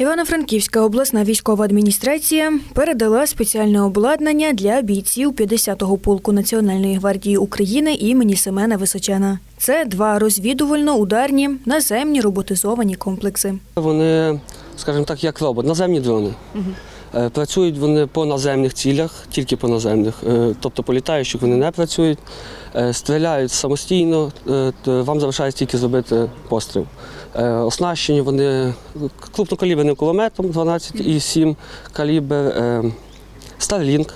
Івано-Франківська обласна військова адміністрація передала спеціальне обладнання для бійців 50-го полку Національної гвардії України імені Семена Височана. Це два розвідувально-ударні наземні роботизовані комплекси. Вони, скажімо так, як робот, наземні дрони. Е, Працюють вони по наземних цілях, тільки по наземних. Е, Тобто по літаючих вони не працюють, Е, стріляють самостійно, е, вам залишається тільки зробити постріл. Е, Оснащені вони крупнокаліберним кулеметом 12,7 калібр, е, Starlink,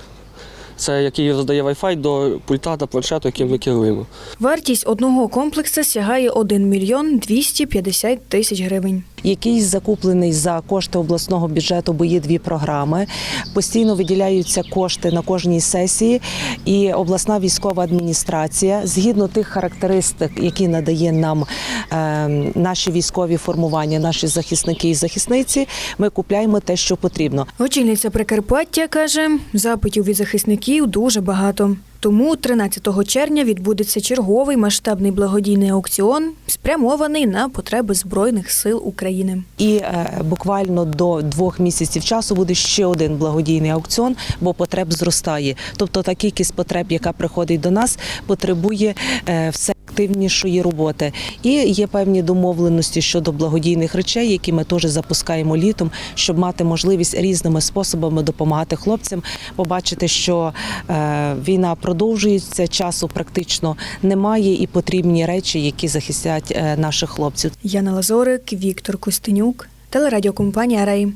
це який роздає Wi-Fi до пульта та планшету, яким ми керуємо. Вартість одного комплексу сягає 1 мільйон 250 тисяч гривень. Який закуплений за кошти обласного бюджету, бо є дві програми. Постійно виділяються кошти на кожній сесії, і обласна військова адміністрація, згідно тих характеристик, які надає нам е, наші військові формування, наші захисники і захисниці, ми купляємо те, що потрібно. Очільниця Прикарпаття каже, запитів від захисників дуже багато. Тому 13 червня відбудеться черговий масштабний благодійний аукціон, спрямований на потреби Збройних сил України. І е, буквально до двох місяців часу буде ще один благодійний аукціон, бо потреб зростає. Тобто та кількість потреб, яка приходить до нас, потребує е, все активнішої роботи. І є певні домовленості щодо благодійних речей, які ми теж запускаємо літом, щоб мати можливість різними способами допомагати хлопцям, побачити, що е, війна продовжується, часу практично немає, і потрібні речі, які захистять е, наших хлопців. Яна Лазорик, Віктор Костенюк, телерадіокомпанія Рей.